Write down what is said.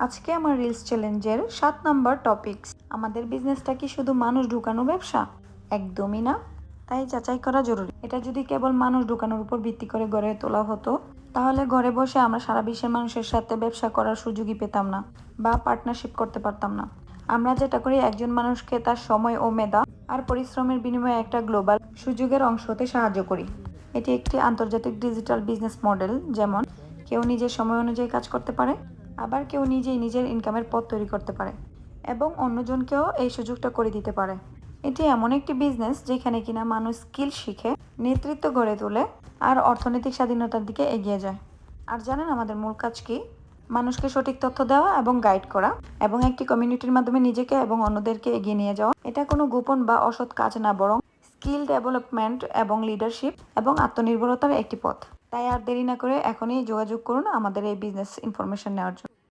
আজকে আমার রিলস চ্যালেঞ্জের সাত নাম্বার টপিকস আমাদের বিজনেসটা কি শুধু মানুষ ঢুকানো ব্যবসা? একদমই না। তাই যাচাই করা জরুরি। এটা যদি কেবল মানুষ ঢুকানোর উপর ভিত্তি করে গড়ে তোলা হতো, তাহলে ঘরে বসে আমরা সারা বিশ্বের মানুষের সাথে ব্যবসা করার সুযোগই পেতাম না বা পার্টনারশিপ করতে পারতাম না। আমরা যেটা করি, একজন মানুষকে তার সময় ও মেধা আর পরিশ্রমের বিনিময়ে একটা গ্লোবাল সুযোগের অংশ হতে সাহায্য করি। এটি একটি আন্তর্জাতিক ডিজিটাল বিজনেস মডেল যেমন কেউ নিজের সময় অনুযায়ী কাজ করতে পারে আবার কেউ নিজেই নিজের ইনকামের পথ তৈরি করতে পারে এবং অন্যজনকেও এই সুযোগটা করে দিতে পারে। এটি এমন একটি বিজনেস যেখানে কিনা মানুষ স্কিল শিখে, নেতৃত্ব গড়ে তোলে আর অর্থনৈতিক স্বাধীনতার দিকে এগিয়ে যায়। আর জানেন আমাদের মূল কাজ কি? মানুষকে সঠিক তথ্য দেওয়া এবং গাইড করা এবং একটি কমিউনিটির মাধ্যমে নিজেকে এবং অন্যদেরকে এগিয়ে নিয়ে যাওয়া। এটা কোনো গোপন বা অসৎ কাজ না, বরং স্কিল ডেভেলপমেন্ট এবং লিডারশিপ এবং আত্মনির্ভরতার একটি পথ। তাই আর দেরি না করে এখনই যোগাযোগ করুন আমাদের এই বিজনেস ইনফরমেশন নেওয়ার জন্য।